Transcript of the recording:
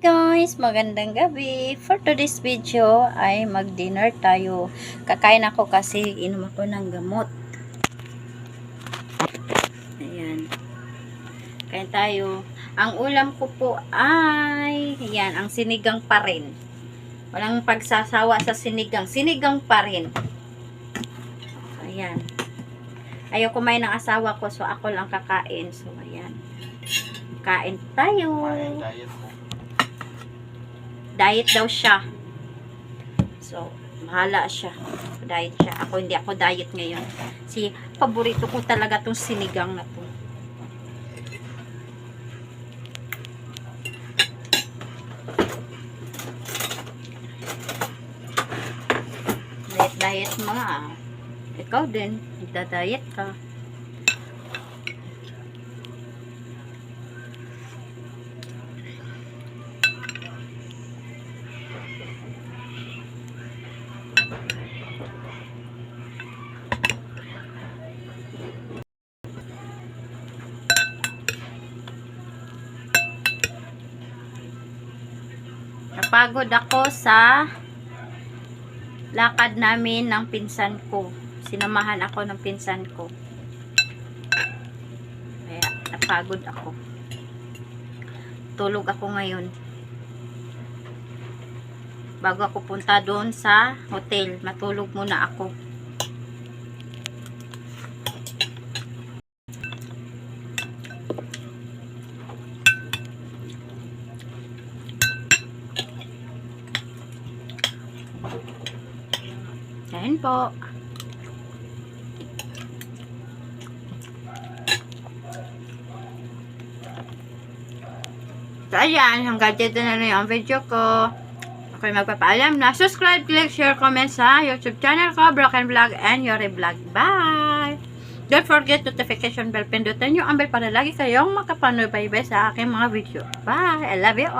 guys, magandang gabi. For today's video ay mag-dinner tayo. Kakain ako kasi inom ako ng gamot. Ayan. Kain tayo. Ang ulam ko po ay, ayan, ang sinigang pa rin. Walang pagsasawa sa sinigang. Sinigang pa rin. Ayan. Ayaw kumain ng asawa ko, so ako lang kakain. So, ayan. Kain tayo. diet mo. Diet daw siya. So, mahala siya. Diet siya. Ako hindi ako diet ngayon. Si paborito ko talaga tong sinigang na to. Diet diet mga. Ikaw din, nagda-diet ka. Napagod ako sa lakad namin ng pinsan ko. Sinamahan ako ng pinsan ko. Kaya napagod ako. Tulog ako ngayon. Bago ako punta doon sa hotel, matulog muna ako. Ayan po. So, ayan. Hanggang dito na lang yung video ko. Ako'y magpapaalam na. Subscribe, click, share, comment sa YouTube channel ko, Broken Vlog and Yori Vlog. Bye! Don't forget notification bell. Pindutin nyo bell para lagi kayong makapanood sa aking mga video. Bye! I love you all!